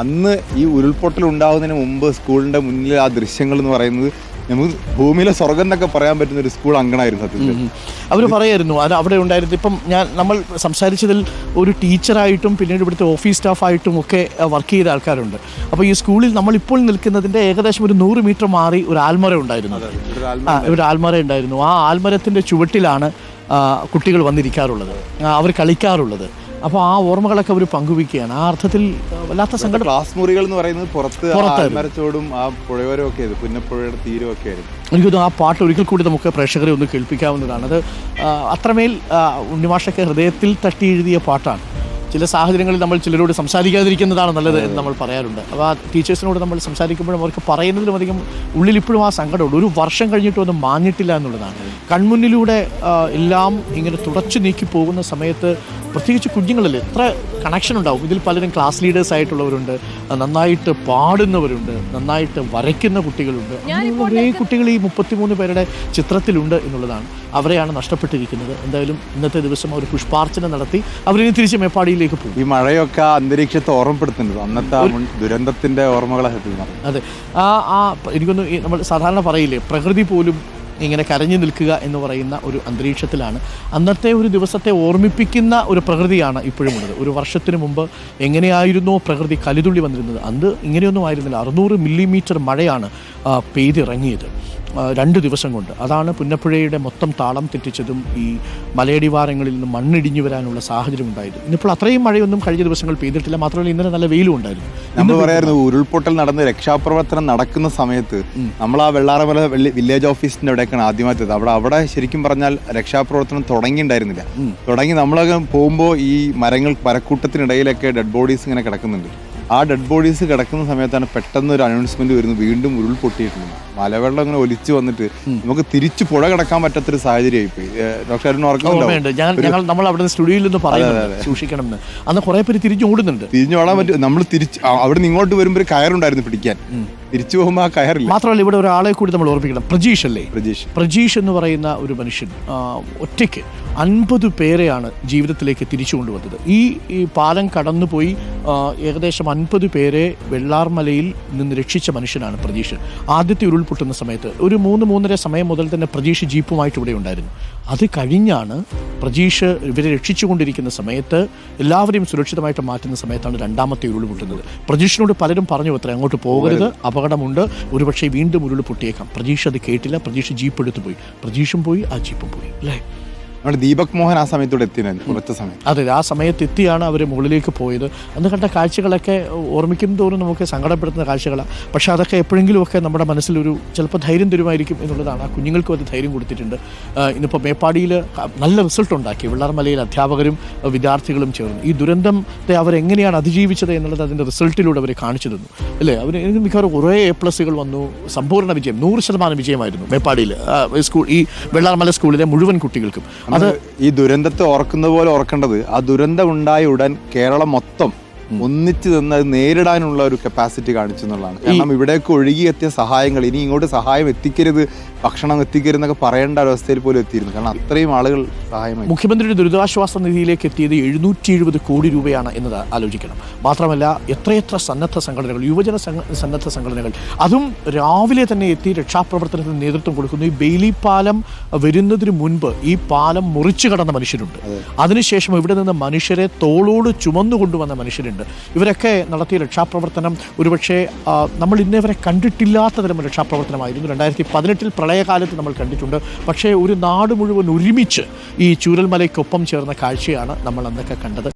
അന്ന് ഈ ഉരുൾപൊട്ടൽ ഉണ്ടാകുന്നതിന് മുമ്പ് സ്കൂളിന്റെ മുന്നിൽ ആ ദൃശ്യങ്ങൾ എന്ന് പറയുന്നത് നമുക്ക് ഭൂമിയിലെ സ്വർഗം എന്നൊക്കെ പറയാൻ പറ്റുന്ന ഒരു സ്കൂൾ അങ്കണായിരുന്നു സത്യത്തിൽ അവർ പറയായിരുന്നു അത് അവിടെ ഉണ്ടായിരുന്നു ഇപ്പം ഞാൻ നമ്മൾ സംസാരിച്ചതിൽ ഒരു ടീച്ചറായിട്ടും പിന്നീട് ഇവിടുത്തെ ഓഫീസ് സ്റ്റാഫായിട്ടും ഒക്കെ വർക്ക് ചെയ്ത ആൾക്കാരുണ്ട്. അപ്പോൾ ഈ സ്കൂളിൽ നമ്മളിപ്പോൾ നിൽക്കുന്നതിന്റെ ഏകദേശം ഒരു നൂറ് മീറ്റർ മാറി ഒരു ആൽമര ഉണ്ടായിരുന്നു. ആ ഒരു ആൽമര ഉണ്ടായിരുന്നു. ആ ആൽമരത്തിന്റെ ചുവട്ടിലാണ് കുട്ടികൾ വന്നിരിക്കാറുള്ളത്. അവർ കളിക്കാറുള്ളത്. അപ്പോൾ ആ ഓർമ്മകളൊക്കെ അവർ പങ്കുവയ്ക്കുകയാണ്. ആ അർത്ഥത്തിൽ വല്ലാത്ത സങ്കടം ക്ലാസ് മുറികൾ എന്ന് പറയുന്നത് പുറത്ത് പുറത്തായിരുന്നു. ആ പുഴയോരം ഒക്കെ ആയിരുന്നു. പുന്നപ്പുഴയുടെ തീരം ഒക്കെ ആയിരുന്നു. എനിക്കൊന്ന് ആ പാട്ട് ഒരിക്കൽ കൂടി നമുക്ക് പ്രേക്ഷകരെ ഒന്ന് കേൾപ്പിക്കാവുന്നതാണ്. അത് അത്രമേൽ ഉണ്ണിമാഷയ്ക്ക് ഉണ്ണിമാഷൊക്കെ ഹൃദയത്തിൽ തട്ടി എഴുതിയ പാട്ടാണ്. ചില സാഹചര്യങ്ങളിൽ നമ്മൾ ചിലരോട് സംസാരിക്കാതിരിക്കുന്നതാണ് നല്ലത് എന്ന് നമ്മൾ പറയാറുണ്ട്. അപ്പോൾ ആ ടീച്ചേഴ്സിനോട് നമ്മൾ സംസാരിക്കുമ്പോഴും അവർക്ക് പറയുന്നതിലും അധികം ഉള്ളിൽ ഇപ്പോഴും ആ സങ്കടമുണ്ട്. ഒരു വർഷം കഴിഞ്ഞിട്ടും ഒന്നും മാഞ്ഞിട്ടില്ല എന്നുള്ളതാണ്. കൺമുന്നിലൂടെ എല്ലാം ഇങ്ങനെ തുടച്ചു നീക്കി പോകുന്ന സമയത്ത് പ്രത്യേകിച്ച് കുഞ്ഞുങ്ങളിൽ എത്ര കണക്ഷൻ ഉണ്ടാവും. ഇതിൽ പലരും ക്ലാസ് ലീഡേഴ്സ് ആയിട്ടുള്ളവരുണ്ട് നന്നായിട്ട് പാടുന്നവരുണ്ട് നന്നായിട്ട് വരയ്ക്കുന്ന കുട്ടികളുണ്ട്. കുറേ കുട്ടികൾ ഈ മുപ്പത്തിമൂന്ന് പേരുടെ ചിത്രത്തിലുണ്ട് എന്നുള്ളതാണ്. അവരെയാണ് നഷ്ടപ്പെട്ടിരിക്കുന്നത്. എന്തായാലും ഇന്നത്തെ ദിവസം അവർ പുഷ്പാർച്ചന നടത്തി അവരിനി തിരിച്ച് മേപ്പാടിയിലേക്ക് പോകും. ഈ മഴയൊക്കെ അന്തരീക്ഷത്തെ ഓർമ്മപ്പെടുത്തുന്നത്. അന്നത്തെ ദുരന്തത്തിന്റെ ഓർമ്മകളെ അതെ. ആ ആ എനിക്കൊന്ന് നമ്മൾ സാധാരണ പറയില്ലേ പ്രകൃതി പോലും ഇങ്ങനെ കരഞ്ഞു നിൽക്കുക എന്ന് പറയുന്ന ഒരു അന്തരീക്ഷത്തിലാണ്. അന്നത്തെ ഒരു ദിവസത്തെ ഓർമ്മിപ്പിക്കുന്ന ഒരു പ്രകൃതിയാണ് ഇപ്പോഴുമുള്ളത് ഒരു വർഷത്തിന് മുമ്പ് എങ്ങനെയായിരുന്നോ പ്രകൃതി കലിതുള്ളി വന്നിരുന്നത്? അന്ന് ഇങ്ങനെയൊന്നും ആയിരുന്നില്ല. അറുന്നൂറ് മില്ലിമീറ്റർ മഴയാണ് പെയ്തിറങ്ങിയത് രണ്ട് ദിവസം കൊണ്ട്. അതാണ് പുന്നപ്പുഴയുടെ മൊത്തം താളം തെറ്റിച്ചതും ഈ മലയടിവാരങ്ങളിൽ നിന്ന് മണ്ണിടിഞ്ഞു വരാനുള്ള സാഹചര്യം ഉണ്ടായത്. ഇന്നിപ്പോൾ അത്രയും മഴയൊന്നും കഴിഞ്ഞ ദിവസങ്ങൾ പെയ്തിട്ടില്ല. മാത്രമല്ല ഇന്നലെ നല്ല വെയിലും ഉണ്ടായിരുന്നു. നമ്മൾ പറയായിരുന്നു ഉരുൾപൊട്ടൽ നടന്ന് രക്ഷാപ്രവർത്തനം നടക്കുന്ന സമയത്ത് നമ്മൾ ആ വെള്ളാറമല വില്ലേജ് ഓഫീസിന്റെ അവിടെയൊക്കെയാണ് ആദ്യമായിട്ടത് അവിടെ അവിടെ ശരിക്കും പറഞ്ഞാൽ രക്ഷാപ്രവർത്തനം തുടങ്ങിയിട്ടുണ്ടായിരുന്നില്ല. തുടങ്ങി നമ്മളൊക്കെ പോകുമ്പോൾ ഈ മരങ്ങൾ മരക്കൂട്ടത്തിനിടയിലൊക്കെ ഡെഡ് ബോഡീസ് ഇങ്ങനെ കിടക്കുന്നുണ്ട്. ആ ഡെഡ് ബോഡീസ് കിടക്കുന്ന സമയത്താണ് പെട്ടെന്ന് ഒരു അനൗൺസ്മെന്റ് വരുന്നത് വീണ്ടും ഉരുൾപൊട്ടിയിട്ടുണ്ട്. മലവെള്ളം ഇങ്ങനെ ഒലിച്ചു വന്നിട്ട് നമുക്ക് തിരിച്ചു പുഴ കിടക്കാൻ പറ്റാത്തൊരു സാഹചര്യമായി പോയി ഡോക്ടർ അരുൺ ഓർക്കുന്നുണ്ട് ഞങ്ങൾ നമ്മൾ അവിടെ നിന്ന് സ്റ്റുഡിയോയിൽ നിന്ന് പറയുന്നുണ്ട്. സൂക്ഷിക്കണം എന്ന് അന്ന് കുറെ പേര് തിരിഞ്ഞു ഓടുന്നുണ്ട് തിരിഞ്ഞു ഓടാൻ പറ്റും. നമ്മൾ തിരിച്ച് അവിടെ നിന്ന് ഇങ്ങോട്ട് വരുമ്പോൾ ഒരു കയറുണ്ടായിരുന്നു പിടിക്കാൻ. തിരിച്ചു പോകുമ്പോൾ ആ കയറില്ല. മാത്രമല്ല ഇവിടെ ഒരാളെ കൂടി നമ്മൾ ഓർപ്പിക്കണം. പ്രജീഷ് അല്ലേ? പ്രജീഷ്. പ്രജീഷ് എന്ന് പറയുന്ന ഒരു മനുഷ്യൻ ഒറ്റയ്ക്ക് അൻപത് പേരെയാണ് ജീവിതത്തിലേക്ക് തിരിച്ചു കൊണ്ടുവന്നത്. ഈ ഈ പാലം കടന്നുപോയി ഏകദേശം അൻപത് പേരെ വെള്ളാർമലയിൽ നിന്ന് രക്ഷിച്ച മനുഷ്യനാണ് പ്രജീഷ്. ആദ്യത്തെ ഉരുൾപൊട്ടുന്ന സമയത്ത് ഒരു മൂന്ന് മൂന്നര സമയം മുതൽ തന്നെ പ്രജീഷ് ജീപ്പുമായിട്ട് ഇവിടെ ഉണ്ടായിരുന്നു. അത് കഴിഞ്ഞാണ് പ്രജീഷ് ഇവരെ രക്ഷിച്ചുകൊണ്ടിരിക്കുന്ന സമയത്ത് എല്ലാവരെയും സുരക്ഷിതമായിട്ട് മാറ്റുന്ന സമയത്താണ് രണ്ടാമത്തെ ഉരുൾപൊട്ടുന്നത്. പ്രജീഷിനോട് പലരും പറഞ്ഞു അത്ര അങ്ങോട്ട് പോകരുത് അപകടമുണ്ട്. ഒരുപക്ഷെ വീണ്ടും ഉരുൾ പൊട്ടിയേക്കാം പ്രതീക്ഷ അത് കേട്ടില്ല. പ്രതീക്ഷ ജീപ്പ് എടുത്തു പോയി പ്രജീഷും പോയി ആ ജീപ്പും പോയി. അല്ലേ? നമ്മുടെ ദീപക് മോഹൻ ആ സമയത്തോടെ എത്തിയത് കുറച്ച് സമയം. അതെ ആ സമയത്ത് എത്തിയാണ് അവർ മുകളിലേക്ക് പോയത്. അന്ന് കണ്ട കാഴ്ചകളൊക്കെ ഓർമ്മിക്കും തോറും നമുക്ക് സങ്കടപ്പെടുത്തുന്ന കാഴ്ചകളാണ് പക്ഷേ അതൊക്കെ എപ്പോഴെങ്കിലുമൊക്കെ നമ്മുടെ മനസ്സിലൊരു ചിലപ്പോൾ ധൈര്യം തരുമായിരിക്കും എന്നുള്ളതാണ്. ആ കുഞ്ഞുങ്ങൾക്കും അത് ധൈര്യം കൊടുത്തിട്ടുണ്ട്. ഇന്നിപ്പോൾ മേപ്പാടിയിൽ നല്ല റിസൾട്ട് ഉണ്ടാക്കി. വെള്ളാർമലയിൽ അധ്യാപകരും വിദ്യാർത്ഥികളും ചേർന്നു. ഈ ദുരന്തത്തെ അവരെങ്ങനെയാണ് അതിജീവിച്ചത് എന്നുള്ളത് അതിന്റെ റിസൾട്ടിലൂടെ അവർ കാണിച്ചു തന്നു. അല്ലേ? അവർ മിക്കവാറും കുറേ എ പ്ലസുകൾ വന്നു. സമ്പൂർണ വിജയം നൂറ് ശതമാനം വിജയമായിരുന്നു മേപ്പാടിയിൽ സ്കൂൾ ഈ വെള്ളാർമല സ്കൂളിലെ മുഴുവൻ കുട്ടികൾക്കും. അത് ഈ ദുരന്തത്തെ ഓർക്കുന്ന പോലെ ഓർക്കേണ്ടത് ആ ദുരന്തം ഉണ്ടായ ഉടൻ കേരളം മൊത്തം ഒന്നിച്ച് നിന്ന് അത് നേരിടാനുള്ള ഒരു കപ്പാസിറ്റി കാണിച്ചു എന്നുള്ളതാണ്. കാരണം ഇവിടേക്ക് ഒഴുകിയെത്തിയ സഹായങ്ങൾ ഇനി ഇങ്ങോട്ട് സഹായം എത്തിക്കരുത് ഭക്ഷണം എത്തിക്കരുതെന്നൊക്കെ പറയേണ്ട അവസ്ഥയിൽ പോലും എത്തിയിരുന്നു. കാരണം അത്രയും ആളുകൾ സഹായമായി. മുഖ്യമന്ത്രിയുടെ ദുരിതാശ്വാസ നിധിയിലേക്ക് എത്തിയത് എഴുന്നൂറ്റി എഴുപത് കോടി രൂപയാണ് എന്നത് ആലോചിക്കണം. മാത്രമല്ല എത്രയെത്ര സന്നദ്ധ സംഘടനകൾ യുവജന സന്നദ്ധ സംഘടനകൾ അതും രാവിലെ തന്നെ എത്തി രക്ഷാപ്രവർത്തനത്തിന് നേതൃത്വം കൊടുക്കുന്നു. ഈ ബെയിലി പാലം വരുന്നതിന് മുൻപ് ഈ പാലം മുറിച്ചു കടന്ന മനുഷ്യരുണ്ട്. അതിനുശേഷം ഇവിടെ നിന്ന് മനുഷ്യരെ തോളോട് ചുമന്നു കൊണ്ടുവന്ന മനുഷ്യരുണ്ട്. ഇവരൊക്കെ നടത്തിയ രക്ഷാപ്രവർത്തനം ഒരുപക്ഷെ നമ്മൾ ഇന്നേവരെ കണ്ടിട്ടില്ലാത്ത തരം രക്ഷാപ്രവർത്തനമായിരുന്നു. രണ്ടായിരത്തി പതിനെട്ടിൽ പ്രളയകാലത്ത് നമ്മൾ കണ്ടിട്ടുണ്ട്. പക്ഷേ ഒരു നാട് മുഴുവൻ ഒരുമിച്ച് ഈ ചൂരൽമലയ്ക്കൊപ്പം ചേർന്ന കാഴ്ചയാണ് നമ്മൾ അന്നൊക്കെ കണ്ടത്.